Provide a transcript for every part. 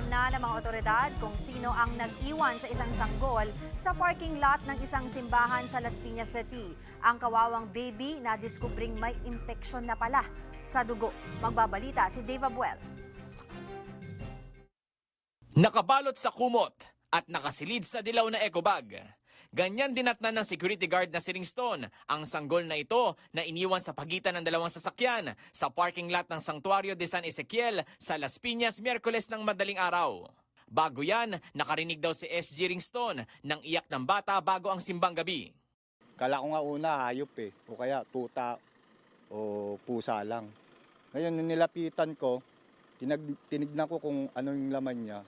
Alam na ng mga otoridad kung sino ang nag-iwan sa isang sanggol sa parking lot ng isang simbahan sa Las Piñas City. Ang kawawang baby na diskubring may impeksyon na pala sa dugo. Magbabalita si Dave Abuel. Nakabalot sa kumot at nakasilid sa dilaw na eco bag. Ganyan dinatnan ng security guard na si Ringston ang sanggol na ito na iniwan sa pagitan ng dalawang sasakyan sa parking lot ng Santuario de San Ezequiel sa Las Piñas Miyerkules ng madaling araw. Bago yan, nakarinig daw si SG Ringston ng iyak ng bata bago ang simbang gabi. Kala ko nga una hayop eh, o kaya tuta o pusa lang. Ngayon, nilapitan ko, tinag, tinignan ko kung ano yung laman niya.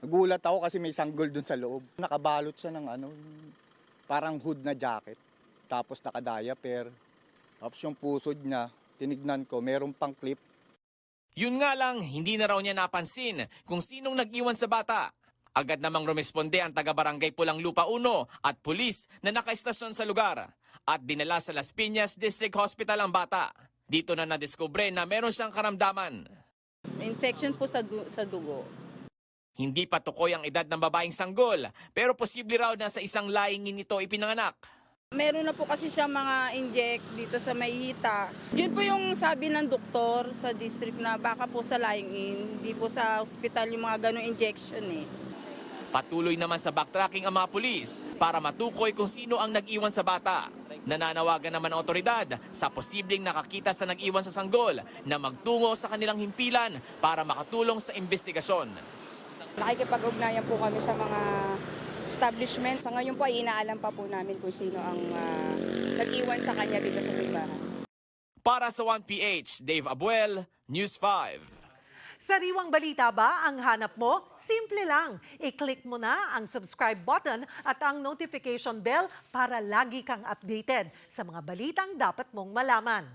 Nagulat ako kasi may sanggol dun sa loob. Nakabalot siya ng ano, parang hood na jacket. Tapos naka-diaper. Tapos yung pusod niya, tinignan ko, meron pang clip. Yun nga lang, hindi na raw niya napansin kung sinong nag-iwan sa bata. Agad namang rumesponde ang taga-barangay Pulang Lupa 1 at pulis na nakaistasyon sa lugar at dinala sa Las Piñas District Hospital ang bata. Dito na nadiskubre na meron siyang karamdaman. Infection po sa, du- sa dugo. Hindi pa tukoy ang edad ng babaeng sanggol, pero posible raw na sa isang laingin nito ipinanganak. Meron na po kasi siya mga inject dito sa may hita. Yun po yung sabi ng doktor sa district na baka po sa lying-in, hindi po sa hospital yung mga ganong injection eh. Patuloy naman sa backtracking ang mga pulis para matukoy kung sino ang nag-iwan sa bata. Nananawagan naman ang otoridad sa posibleng nakakita sa nag-iwan sa sanggol na magtungo sa kanilang himpilan para makatulong sa investigasyon. Nakikipag-ugnayan po kami sa mga establishment. Sa ngayon po ay inaalam pa po namin kung sino ang ah, nag-iwan sa kanya dito sa simbahan. Para sa 1PH, Dave Abuel, News 5. Sariwang balita ba ang hanap mo? Simple lang. I-click mo na ang subscribe button at ang notification bell para lagi kang updated sa mga balitang dapat mong malaman.